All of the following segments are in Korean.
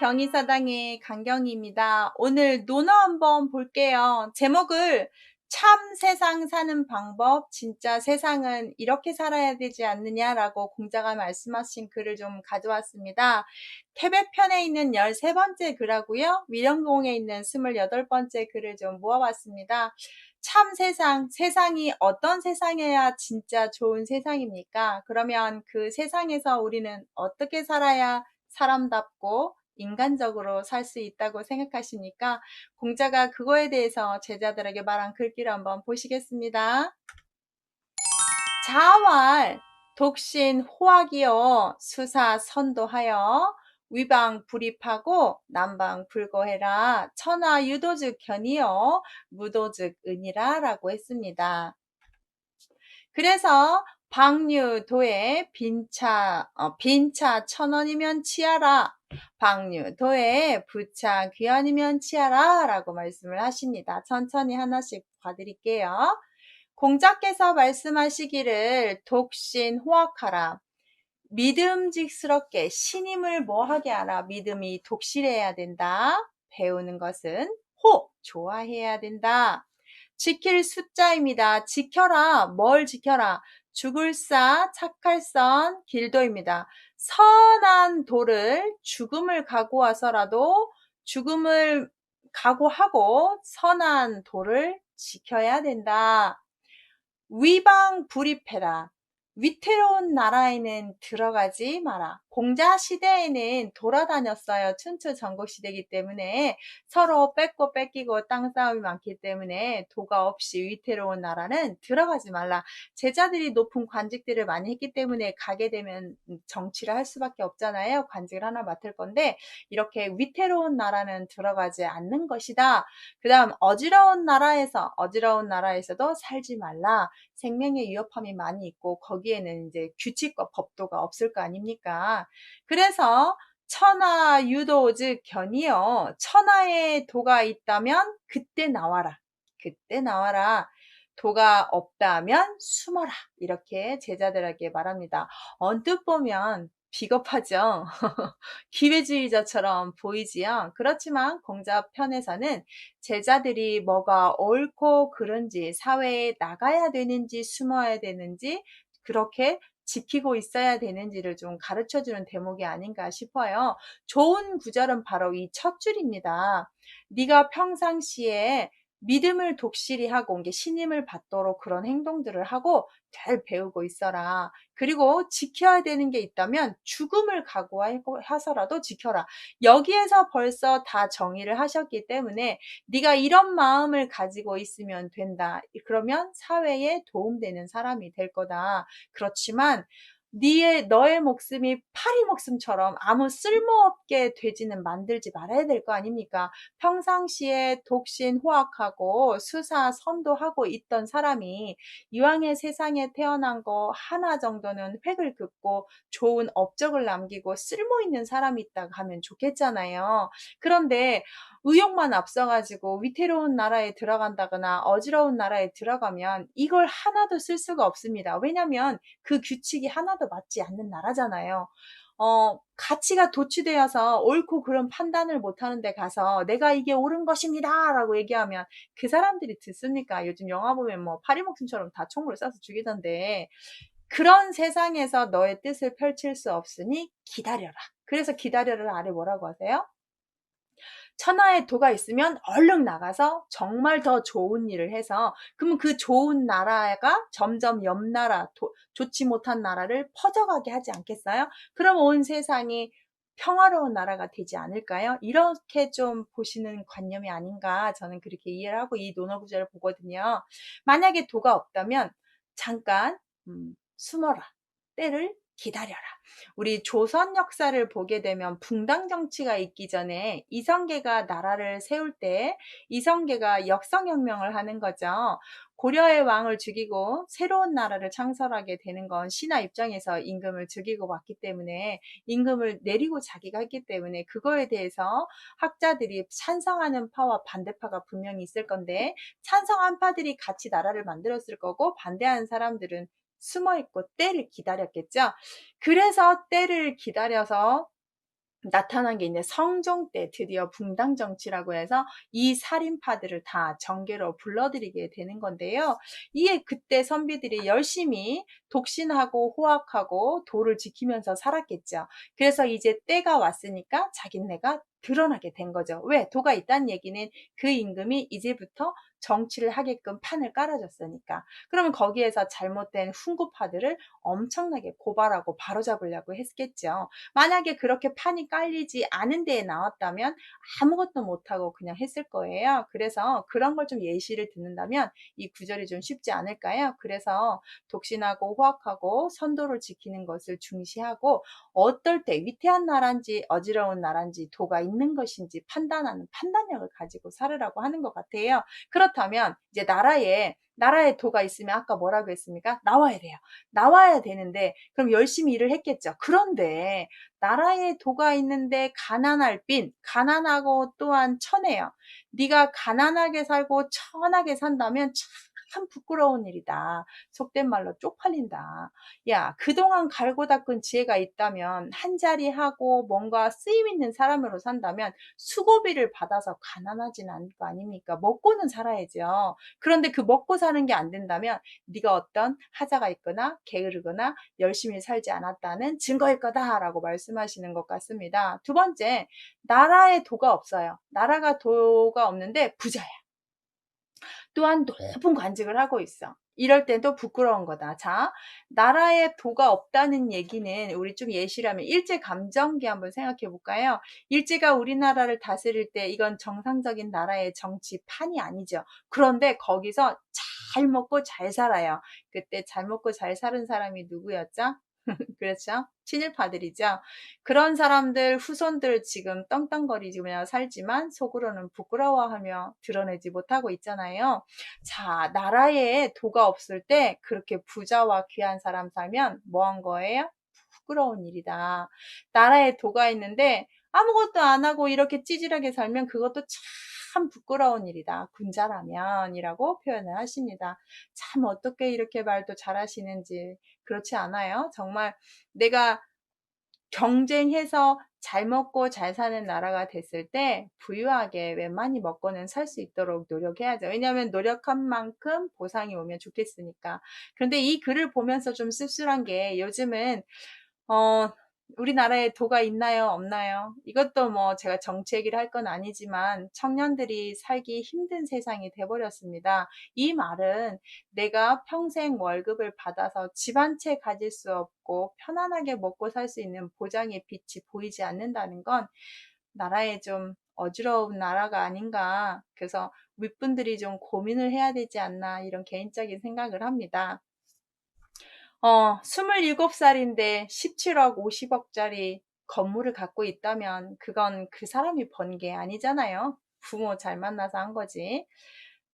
경희사당의 강경희입니다. 오늘 논어 한번 볼게요. 제목을 참 세상 사는 방법, 진짜 세상은 이렇게 살아야 되지 않느냐라고 공자가 말씀하신 글을 좀 가져왔습니다. 태백편에 있는 13번째 글하고요. 위령공에 있는 28번째 글을 좀 모아봤습니다. 참 세상, 세상이 어떤 세상이야 진짜 좋은 세상입니까? 그러면 그 세상에서 우리는 어떻게 살아야 사람답고 인간적으로 살 수 있다고 생각하시니까 공자가 그거에 대해서 제자들에게 말한 글귀를 한번 보시겠습니다. 자활, 독신, 호학이요, 수사, 선도하여 위방 불입하고 남방 불고해라 천하 유도즉 견이요 무도즉 은이라 라고 했습니다. 그래서 방류도에 빈차 어, 빈차 천 원이면 치아라 방류도에 부차 귀환이면 치아라 라고 말씀을 하십니다. 천천히 하나씩 봐드릴게요. 공자께서 말씀하시기를 독신 호학하라 믿음직스럽게 신임을 뭐하게 하라 믿음이 독실해야 된다. 배우는 것은 호 좋아해야 된다. 지킬 숫자입니다. 지켜라. 뭘 지켜라? 죽을 사, 착할 선, 길도입니다. 선한 도를 죽음을 각오하서라도 죽음을 각오하고 선한 도를 지켜야 된다. 위방 불입해라. 위태로운 나라에는 들어가지 마라. 공자 시대에는 돌아다녔어요. 춘추 전국 시대이기 때문에 서로 뺏고 뺏기고 땅 싸움이 많기 때문에 도가 없이 위태로운 나라는 들어가지 말라. 제자들이 높은 관직들을 많이 했기 때문에 가게 되면 정치를 할 수밖에 없잖아요. 관직을 하나 맡을 건데 이렇게 위태로운 나라는 들어가지 않는 것이다. 그 다음 어지러운 나라에서 어지러운 나라에서도 살지 말라. 생명의 위협함이 많이 있고 거기에는 이제 규칙과 법도가 없을 거 아닙니까? 그래서 천하 유도 즉 견이요. 천하의 도가 있다면 그때 나와라. 그때 나와라. 도가 없다면 숨어라. 이렇게 제자들에게 말합니다. 언뜻 보면 비겁하죠. 기회주의자처럼 보이지요. 그렇지만 공자 편에서는 제자들이 뭐가 옳고 그른지 사회에 나가야 되는지 숨어야 되는지 그렇게 지키고 있어야 되는지를 좀 가르쳐 주는 대목이 아닌가 싶어요. 좋은 구절은 바로 이 첫 줄입니다. 네가 평상시에 믿음을 독실히 하고 이게 신임을 받도록 그런 행동들을 하고 잘 배우고 있어라. 그리고 지켜야 되는 게 있다면 죽음을 각오하서라도 지켜라. 여기에서 벌써 다 정의를 하셨기 때문에 네가 이런 마음을 가지고 있으면 된다. 그러면 사회에 도움되는 사람이 될 거다. 그렇지만 네의 너의 목숨이 파리 목숨처럼 아무 쓸모없게 되지는 만들지 말아야 될 거 아닙니까? 평상시에 독신 호학하고 수사 선도하고 있던 사람이 이왕의 세상에 태어난 거 하나 정도는 획을 긋고 좋은 업적을 남기고 쓸모 있는 사람이 있다고 하면 좋겠잖아요. 그런데 의욕만 앞서가지고 위태로운 나라에 들어간다거나 어지러운 나라에 들어가면 이걸 하나도 쓸 수가 없습니다. 왜냐하면 그 규칙이 하나 도 맞지 않는 나라잖아요. 어, 가치가 도취되어서 옳고 그런 판단을 못하는 데 가서 내가 이게 옳은 것입니다 라고 얘기하면 그 사람들이 듣습니까? 요즘 영화 보면 뭐 파리목숨처럼 다 총으로 쏴서 죽이던데 그런 세상에서 너의 뜻을 펼칠 수 없으니 기다려라. 그래서 기다려라 아래 뭐라고 하세요? 천하의 도가 있으면 얼른 나가서 정말 더 좋은 일을 해서 그러면 그 좋은 나라가 점점 옆 나라 도, 좋지 못한 나라를 퍼져가게 하지 않겠어요? 그럼 온 세상이 평화로운 나라가 되지 않을까요? 이렇게 좀 보시는 관념이 아닌가 저는 그렇게 이해를 하고 이 논어 구절을 보거든요. 만약에 도가 없다면 잠깐 음, 숨어라. 때를 기다려라. 우리 조선 역사를 보게 되면 붕당 정치가 있기 전에 이성계가 나라를 세울 때 이성계가 역성혁명을 하는 거죠. 고려의 왕을 죽이고 새로운 나라를 창설하게 되는 건 신하 입장에서 임금을 죽이고 왔기 때문에 임금을 내리고 자기가 했기 때문에 그거에 대해서 학자들이 찬성하는 파와 반대파가 분명히 있을 건데 찬성한 파들이 같이 나라를 만들었을 거고 반대하는 사람들은 숨어 있고 때를 기다렸겠죠. 그래서 때를 기다려서 나타난 게 있는데 성종 때 드디어 붕당 정치라고 해서 이 살인파들을 다 정계로 불러들이게 되는 건데요. 이에 그때 선비들이 열심히 독신하고 호학하고 도를 지키면서 살았겠죠. 그래서 이제 때가 왔으니까 자기네가 드러나게 된 거죠. 왜? 도가 있다는 얘기는 그 임금이 이제부터 정치를 하게끔 판을 깔아줬으니까. 그러면 거기에서 잘못된 훈구파들을 엄청나게 고발하고 바로잡으려고 했겠죠. 만약에 그렇게 판이 깔리지 않은 데에 나왔다면 아무것도 못하고 그냥 했을 거예요. 그래서 그런 걸 좀 예시를 듣는다면 이 구절이 좀 쉽지 않을까요? 그래서 독신하고 호학하고 선도를 지키는 것을 중시하고 어떨 때 위태한 나라인지 어지러운 나라인지 도가 있는 것인지 판단하는 판단력을 가지고 살으라고 하는 것 같아요. 그렇 다면 이제 나라에 나라에 도가 있으면 아까 뭐라고 했습니까? 나와야 돼요. 나와야 되는데 그럼 열심히 일을 했겠죠. 그런데 나라에 도가 있는데 가난할 빈 가난하고 또한 천해요. 네가 가난하게 살고 천하게 산다면 참 부끄러운 일이다. 속된 말로 쪽팔린다. 야, 그동안 갈고 닦은 지혜가 있다면 한 자리 하고 뭔가 쓰임 있는 사람으로 산다면 수고비를 받아서 가난하진 않을 거 아닙니까? 먹고는 살아야죠. 그런데 그 먹고 사는 게 안 된다면 네가 어떤 하자가 있거나 게으르거나 열심히 살지 않았다는 증거일 거다라고 말씀하시는 것 같습니다. 두 번째, 나라에 도가 없어요. 나라가 도가 없는데 부자야. 또한 높은 관직을 하고 있어. 이럴 땐 또 부끄러운 거다. 자, 나라에 도가 없다는 얘기는 우리 좀 예시라면 일제 감정기 한번 생각해 볼까요? 일제가 우리나라를 다스릴 때 이건 정상적인 나라의 정치판이 아니죠. 그런데 거기서 잘 먹고 잘 살아요. 그때 잘 먹고 잘 사는 사람이 누구였죠? 그렇죠? 친일파들이죠. 그런 사람들, 후손들 지금 떵떵거리며 살지만 속으로는 부끄러워하며 드러내지 못하고 있잖아요. 자, 나라에 도가 없을 때 그렇게 부자와 귀한 사람 살면 뭐 한 거예요? 부끄러운 일이다. 나라에 도가 있는데 아무것도 안 하고 이렇게 찌질하게 살면 그것도 참 부끄러운 일이다. 군자라면이라고 표현을 하십니다. 참 어떻게 이렇게 말도 잘하시는지 그렇지 않아요? 정말 내가 경쟁해서 잘 먹고 잘 사는 나라가 됐을 때 부유하게 웬만히 먹고는 살 수 있도록 노력해야죠. 왜냐하면 노력한 만큼 보상이 오면 좋겠으니까. 그런데 이 글을 보면서 좀 씁쓸한 게 요즘은 어 우리나라에 도가 있나요? 없나요? 이것도 뭐 제가 정치 얘기를 할 건 아니지만 청년들이 살기 힘든 세상이 돼버렸습니다. 이 말은 내가 평생 월급을 받아서 집 한 채 가질 수 없고 편안하게 먹고 살 수 있는 보장의 빛이 보이지 않는다는 건 나라에 좀 어지러운 나라가 아닌가. 그래서 윗분들이 좀 고민을 해야 되지 않나 이런 개인적인 생각을 합니다. 어, 27살인데 17억, 50억짜리 건물을 갖고 있다면 그건 그 사람이 번 게 아니잖아요. 부모 잘 만나서 한 거지.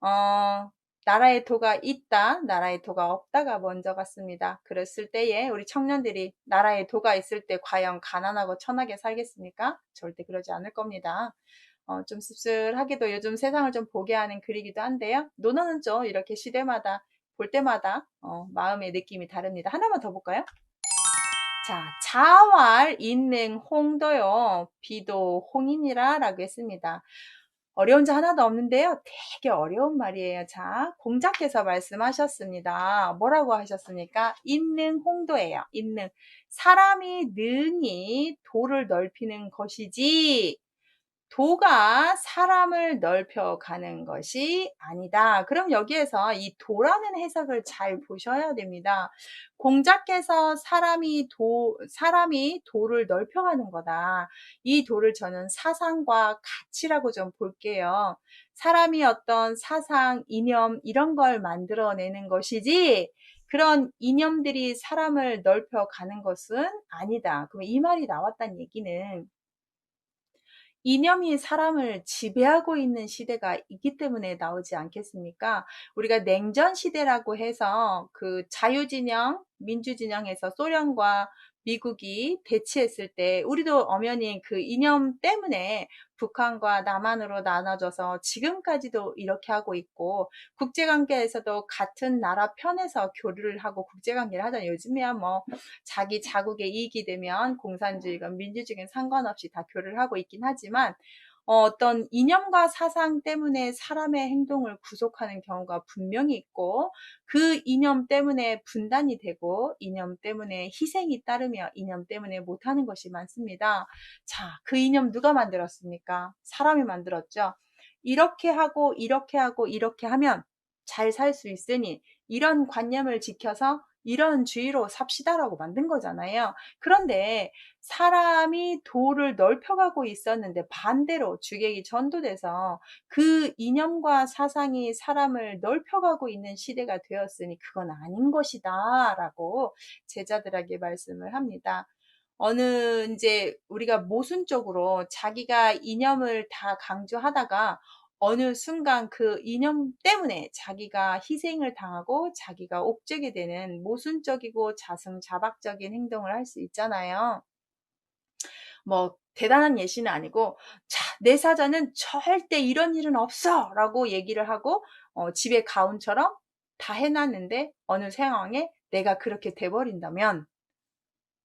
어, 나라의 도가 있다, 나라의 도가 없다가 먼저 같습니다. 그랬을 때에 우리 청년들이 나라의 도가 있을 때 과연 가난하고 천하게 살겠습니까? 절대 그러지 않을 겁니다. 어, 좀 씁쓸하게도 요즘 세상을 좀 보게 하는 글이기도 한데요. 논어는 좀 이렇게 시대마다 볼 때마다 어, 마음의 느낌이 다릅니다. 하나만 더 볼까요? 자, 자활, 인능, 홍도요. 비도 홍인이라 라고 했습니다. 어려운 자 하나도 없는데요. 되게 어려운 말이에요. 자, 공자께서 말씀하셨습니다. 뭐라고 하셨습니까? 인능 홍도예요. 인능. 사람이 능히 도를 넓히는 것이지 도가 사람을 넓혀 가는 것이 아니다. 그럼 여기에서 이 도라는 해석을 잘 보셔야 됩니다. 공자께서 사람이 도, 사람이 도를 넓혀 가는 거다. 이 도를 저는 사상과 가치라고 좀 볼게요. 사람이 어떤 사상, 이념, 이런 걸 만들어내는 것이지, 그런 이념들이 사람을 넓혀 가는 것은 아니다. 그럼 이 말이 나왔다는 얘기는 이념이 사람을 지배하고 있는 시대가 있기 때문에 나오지 않겠습니까? 우리가 냉전 시대라고 해서 그 자유진영, 민주진영에서 소련과 미국이 대치했을 때 우리도 엄연히 그 이념 때문에 북한과 남한으로 나눠져서 지금까지도 이렇게 하고 있고 국제관계에서도 같은 나라 편에서 교류를 하고 국제관계를 하잖아요. 요즘이야 뭐 자기 자국의 이익이 되면 공산주의건 민주주의건 상관없이 다 교류를 하고 있긴 하지만 어, 어떤 이념과 사상 때문에 사람의 행동을 구속하는 경우가 분명히 있고 그 이념 때문에 분단이 되고 이념 때문에 희생이 따르며 이념 때문에 못하는 것이 많습니다. 자, 그 이념 누가 만들었습니까? 사람이 만들었죠. 이렇게 하고 이렇게 하고 이렇게 하면 잘 살 수 있으니 이런 관념을 지켜서 이런 주의로 삽시다라고 만든 거잖아요. 그런데 사람이 도를 넓혀가고 있었는데 반대로 주객이 전도돼서 그 이념과 사상이 사람을 넓혀가고 있는 시대가 되었으니 그건 아닌 것이다 라고 제자들에게 말씀을 합니다. 어느 이제 우리가 모순적으로 자기가 이념을 다 강조하다가 어느 순간 그 이념 때문에 자기가 희생을 당하고 자기가 옥죄게 되는 모순적이고 자승자박적인 행동을 할 수 있잖아요. 뭐 대단한 예시는 아니고 자, 내 사자는 절대 이런 일은 없어 라고 얘기를 하고 어, 집에 가훈처럼 다 해놨는데 어느 상황에 내가 그렇게 돼버린다면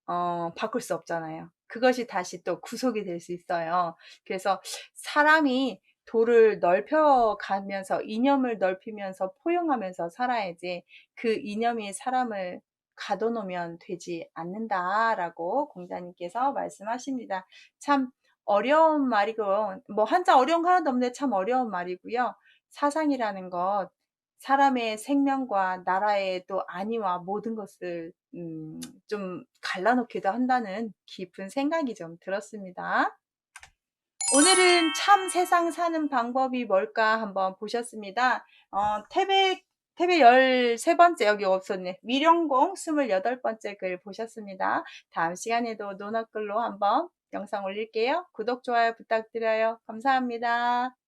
어, 바꿀 수 없잖아요. 그것이 다시 또 구속이 될 수 있어요. 그래서 사람이 도를 넓혀가면서 이념을 넓히면서 포용하면서 살아야지 그 이념이 사람을 가둬놓으면 되지 않는다라고 공자님께서 말씀하십니다. 참 어려운 말이고 뭐 한자 어려운 거 하나도 없는데 참 어려운 말이고요. 사상이라는 것 사람의 생명과 나라의 또 안위와 모든 것을 음, 좀 갈라놓기도 한다는 깊은 생각이 좀 들었습니다. 오늘은 참 세상 사는 방법이 뭘까 한번 보셨습니다. 어, 태백, 태백 13번째 여기 없었네. 미령공 28번째 글 보셨습니다. 다음 시간에도 논어글로 한번 영상 올릴게요. 구독, 좋아요 부탁드려요. 감사합니다.